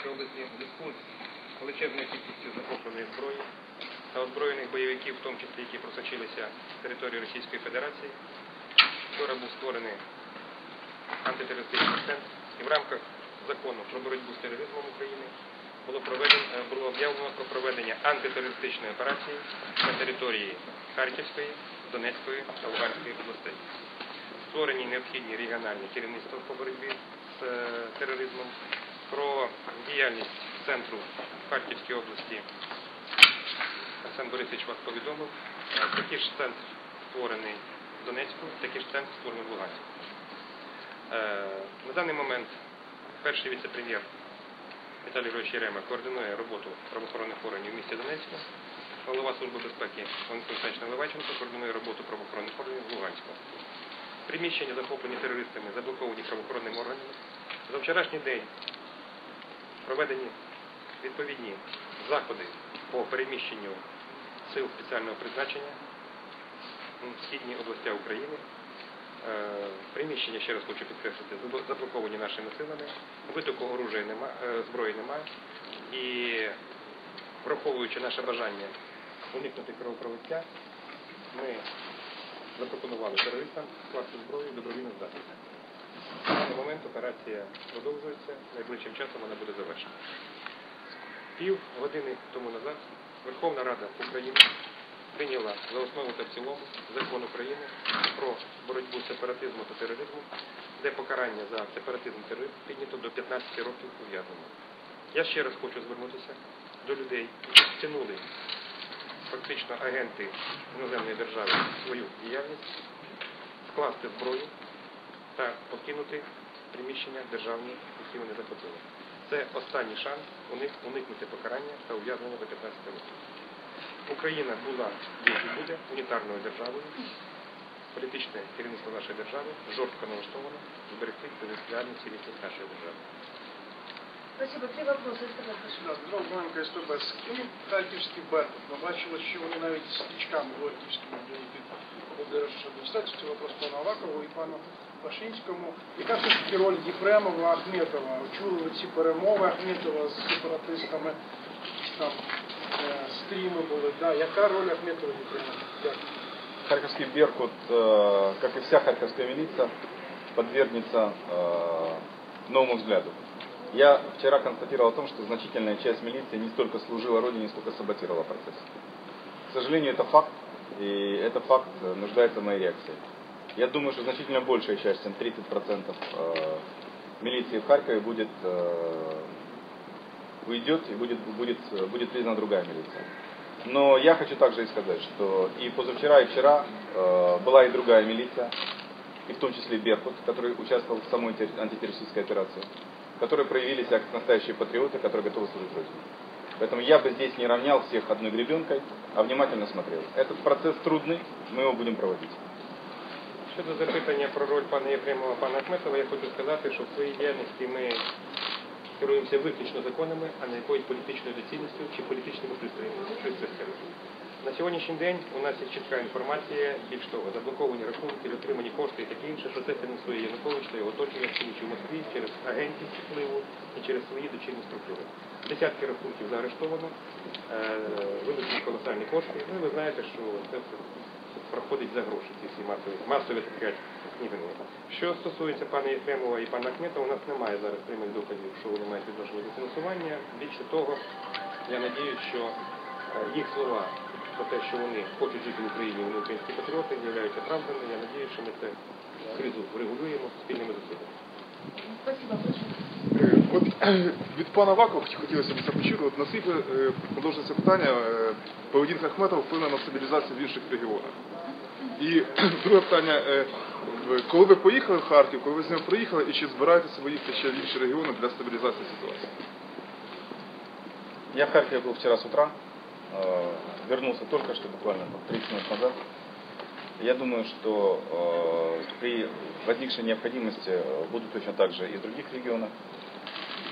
Харківській області в зв'язку з величезною кількістю захопленої зброї та озброєних бойовиків, в тому числі які просочилися з території Російської Федерації. Вчора був створений антитерористичний центр і в рамках закону про боротьбу з тероризмом України було проведено е, було об'явлено про проведення антитерористичної операції на території Харківської, Донецької та Луганської областей. Створені необхідні регіональні керівництва по боротьбі з е, тероризмом, про діяльність центру в Харківській області Арсен Борисович вас повідомив. Такий ж центр створений в Донецьку, такий ж центр створений в Луганську. Е, На даний момент перший віце-прем'єр Віталій Григорович Єрема координує роботу правоохоронних органів в місті Донецьку. Голова Служби безпеки Валентин Олександрович Наливайченко координує роботу правоохоронних органів в Луганську. Приміщення, захоплені терористами, заблоковані правоохоронними органами. За вчорашній день проведені відповідні заходи по переміщенню сил спеціального призначення в східні області України. Е, Приміщення, ще раз хочу підкреслити, заблоковані нашими силами, витоку оружия немає, зброї немає. І враховуючи наше бажання уникнути кровопролиття, ми запропонували терористам скласти зброю добровільно здатися. Операція продовжується, найближчим часом вона буде завершена. Пів години тому назад Верховна Рада України прийняла за основу та в цілому закон України про боротьбу з сепаратизмом та тероризмом, де покарання за сепаратизм та тероризм піднято до 15 років ув'язнення. Я ще раз хочу звернутися до людей, які втягнули фактично агенти іноземної держави свою діяльність, скласти зброю та покинути приміщення державні, які вони захопили. Це останній шанс у них уникнути покарання та ув'язнення до 15 років. Україна була є і буде унітарною державою. Політичне керівництво нашої держави жорстко налаштовано зберегти територіальну цілісність нашої держави. Спасибо. Три прошу. Да, Дмитро Бленко, СТБ. З ким харківський Беркут? Ми бачили, що вони навіть з стрічками Горківськими були під облдержадміністрацію. Це вопрос пану Авакову і пану Пашинському. Яка все ж таки роль Єфремова, Ахметова? Чули ви ці перемови Ахметова з сепаратистами? Там е, стріми були. Да. Яка роль Ахметова і Єфремова? Дякую. Харьковский Беркут, э, как и вся харьковская милиция, подвергнется э, новому взгляду. Я вчера констатировал о том, что значительная часть милиции не столько служила Родине, сколько саботировала процесс. К сожалению, это факт, и этот факт э, нуждается в моей реакции. Я думаю, что значительно большая часть, чем 30% э, милиции в Харькове будет э, уйдет и будет, будет, будет признана другая милиция. Но я хочу также и сказать, что и позавчера, и вчера э, была и другая милиция, и в том числе Беркут, который участвовал в самой тер- антитеррористической операции, которые проявили себя как настоящие патриоты, которые готовы служить Родине. Поэтому я бы здесь не равнял всех одной гребенкой, а внимательно смотрел. Этот процесс трудный, мы его будем проводить. Щодо запитання про роль пана Єфремова, пана Ахметова, я хочу сказати, що в своїй діяльності ми керуємося виключно законами, а не якоюсь політичною доцільністю чи політичними пристроями. Щось це скажу. На сьогоднішній день у нас є чітка інформація, більш того, заблоковані рахунки, отримані кошти і таке інше, що це фінансує Янукович та його оточення в в Москві через агентів впливу і через свої дочинні структури. Десятки рахунків заарештовано, е, вилучені колосальні кошти. Ну і ви знаєте, що це проходить за гроші ці всі масові, масові так сказати. Що стосується пана Єфремова і пана Ахметова, у нас немає зараз прямих доказів, що вони мають відношення до фінансування. Більше того, я надіюсь, що е, їх слова про те, що вони хочуть жити в Україні, вони українські патріоти, являються правдами. Я надіюсь, що ми це кризу врегулюємо спільними зусиллями. Е, От від пана Вакова хотілося б це почути. От наскільки е, питання, е, поведінка Ахметова вплине на стабілізацію в інших регіонах. І друге питання, е, в- коли ви поїхали в Харків, коли ви з ним приїхали, і чи збираєтеся ви їхати ще в інші регіони для стабілізації ситуації? Я в Харькове был вчера с утра, э, вернулся только что, буквально там, 30 минут назад. Я думаю, что э, при возникшей необходимости э, будут точно так же и в других регионах.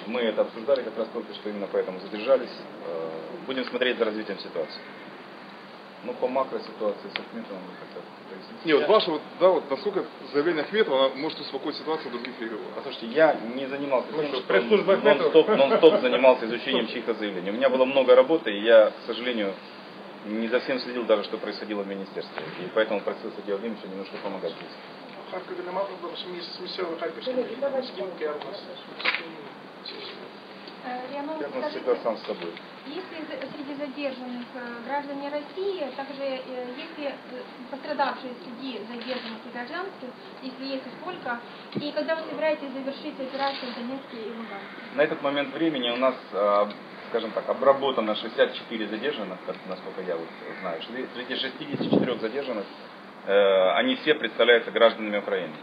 Мы это обсуждали как раз только что, именно поэтому задержались. Э, будем смотреть за развитием ситуации. Ну, по макроситуации с Ахметовым вы хотят пояснить? Не, вот Я- ваше, вот, да, вот насколько заявление Ахметова оно может успокоить ситуацию в других регионах? Послушайте, я не занимался Ну тем, что, что пресс-служба Ахметова? нон-стоп, нон-стоп занимался изучением чьих-то заявлений. У меня было много работы, и я, к сожалению, не за всем следил даже, что происходило в министерстве. И поэтому просил Сергея Владимировича немножко помогать здесь. В Харкові нема проблем з міс- з місцевими харківськими Коллеги, давайте. з ким Кернес, Э, Я скажите, всегда сам с собой. если среди задержанных э, граждане России, также э, если пострадавшие среди задержанных и гражданских, если есть и сколько, и когда вы собираетесь завершить операцию в Донецке и Луганске? На этот момент времени у нас, а, скажем так, обработано 64 задержанных, как, насколько я вот знаю. Среди 64 задержанных э, они все представляются гражданами Украины.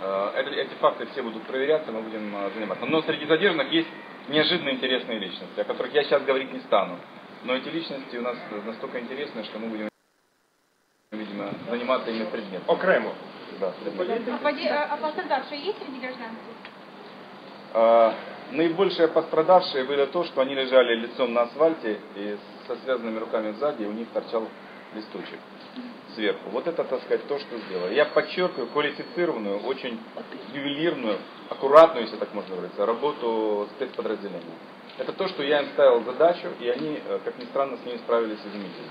Э, эти факты все будут проверяться, мы будем заниматься. Но среди задержанных есть неожиданно интересные личности, о которых я сейчас говорить не стану. Но эти личности у нас настолько интересны, что мы будем, видимо, заниматься ими предметом. Окремо. Да, предметом. А, а- а пострадавшие есть среди гражданских? А, Наибольшие пострадавшие были то, что они лежали лицом на асфальте и со связанными руками сзади, и у них торчал листочек сверху. Вот это, так сказать, то, что сделали. Я подчеркиваю квалифицированную, очень ювелирную, аккуратную, если так можно говорить, работу спецподразделения. Это то, что я им ставил задачу, и они, э, как ни странно, с ней справились изумительно.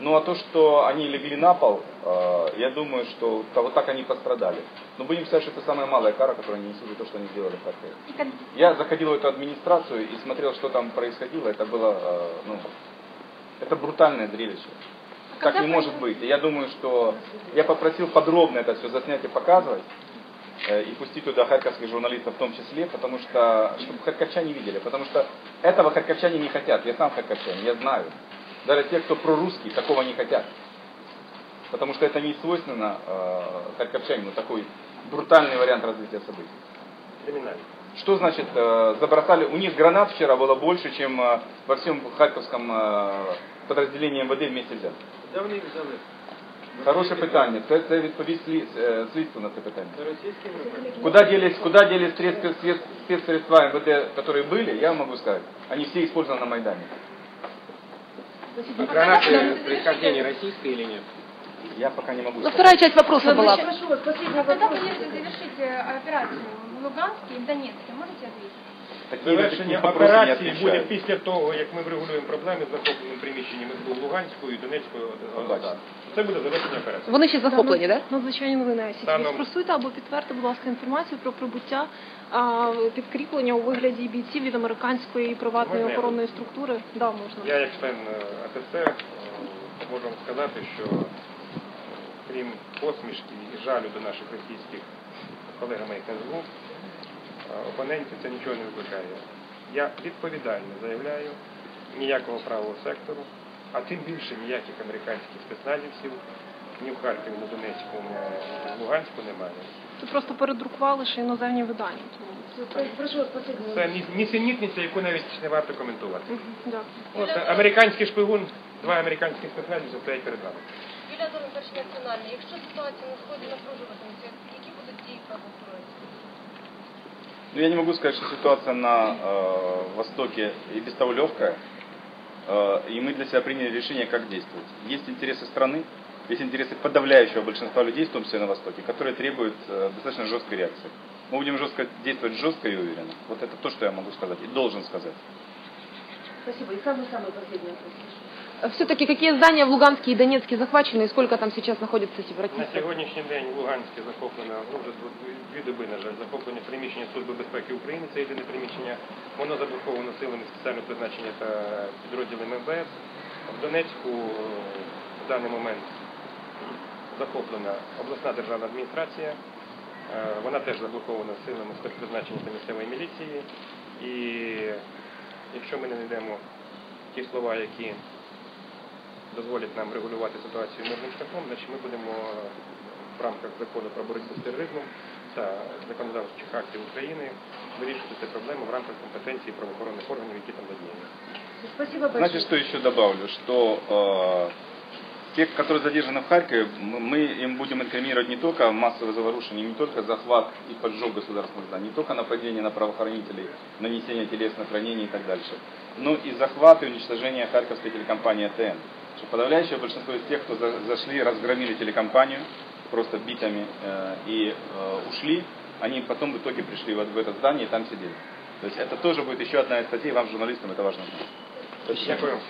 Ну а то, что они легли на пол, э, я думаю, что вот так они пострадали. Но будем сказать, что это самая малая кара, которую они несут за то, что они сделали в Харькове. Я заходил в эту администрацию и смотрел, что там происходило. Это было, э, ну, это брутальное зрелище. Так не может быть. И я думаю, что я попросил подробно это все заснять и показывать. э, И пустить туда харьковских журналистов в том числе, потому что, чтобы харьковчане видели. Потому что этого харьковчане не хотят. Я сам харьковчанин, я знаю. Даже те, кто прорусские, такого не хотят. Потому что это не свойственно э, харьковчанину, такой брутальный вариант развития событий. Кримінальний. Что значит э, забросали? У них гранат вчера было больше, чем э, во всем харьковском э, подразделении МВД вместе взяти. Де вони їх взяли? Хороше питання. Це, це відповість слід, е, слідству на це питання. Це російські групи? Куда делись, куда делись средства, спец- спецсредства МВД, которые были, я вам могу сказать. Они все использованы на Майдане. Гранаты происхождения российской или нет? Я пока не могу Ну, сказать. вторая часть вопроса была. Прошу вас, последний А когда планируете завершить э, операцию в Луганске и в Донецке? Можете ответить? Завершення операції буде після того, як ми врегулюємо проблеми з захопленим приміщенням СБУ Луганською і Донецькою Побачите. ОДА. Це буде завершення операції. Вони ще захоплені, так? Надзвичайні новини АСІ. Станом- Спростуйте або підтвердьте, будь ласка, інформацію про прибуття а, підкріплення у вигляді бійців від американської приватної Можна я? охоронної структури. Да, можна. Я як член е, АТС е, можу вам сказати, що е, крім посмішки і жалю до наших російських колегами як СБУ, опонентів це нічого не викликає. Я відповідально заявляю, ніякого правого сектору, а тим більше ніяких американських спецназівців ні в Харкові, ні в Донецьку, ні в Луганську немає. Це просто передрукували ще іноземні видання. Прошу Це нісенітниця, яку навіть не варто коментувати. От е, американський шпигун, два американських спецназівця стоять перед нами. Юлія Зорин, перш національна. Якщо ситуація на сході напружуватиметься, які будуть дії правоохоронців? Ну, я не могу сказать, что ситуация на э, Востоке и без того легкая. Э, и мы для себя приняли решение, как действовать. Есть интересы страны, есть интересы подавляющего большинства людей, в том числе на Востоке, которые требуют э, достаточно жесткой реакции. Мы будем жестко действовать жестко и уверенно. Вот это то, что я могу сказать и должен сказать. Спасибо. И самый-самый последний вопрос. Все-таки какие здания в Луганске и Донецке захвачены и сколько там сейчас находится На сепаратистов? сьогоднішній день в Луганське захоплено, ну дві- доби, на жаль, захоплення приміщення Служби безпеки України, це єдине приміщення. Воно заблоковано силами спеціального призначення та підрозділами МВС. В Донецьку е, в даний момент захоплена обласна державна адміністрація. Е, Вона теж заблокована силами спецпризначення та місцевої міліції. І якщо ми не знайдемо ті слова, які дозволять нам регулювати ситуацію мирним шляхом, значить ми будемо в рамках закону про боротьбу з тероризмом та законодавчих актів України вирішувати цю проблему в рамках компетенції правоохоронних органів, які там задіяні. Спасибо большое. Знаете, что еще добавлю? Что э, тех, которые задержаны в Харькове, м- мы им будем инкриминировать не только массовое заворушение, не только захват и поджог государственных зданий, не только нападение на правоохранителей, нанесение телесных ранений и так дальше, но и захват и уничтожение харьковской телекомпании АТН. что подавляющее большинство из тех, кто за- зашли, разгромили телекомпанию просто битами э, и э, ушли, они потом в итоге пришли вот в это здание и там сидели. То есть это тоже будет еще одна из статей, вам, журналистам, это важно знать. Підтримуємо.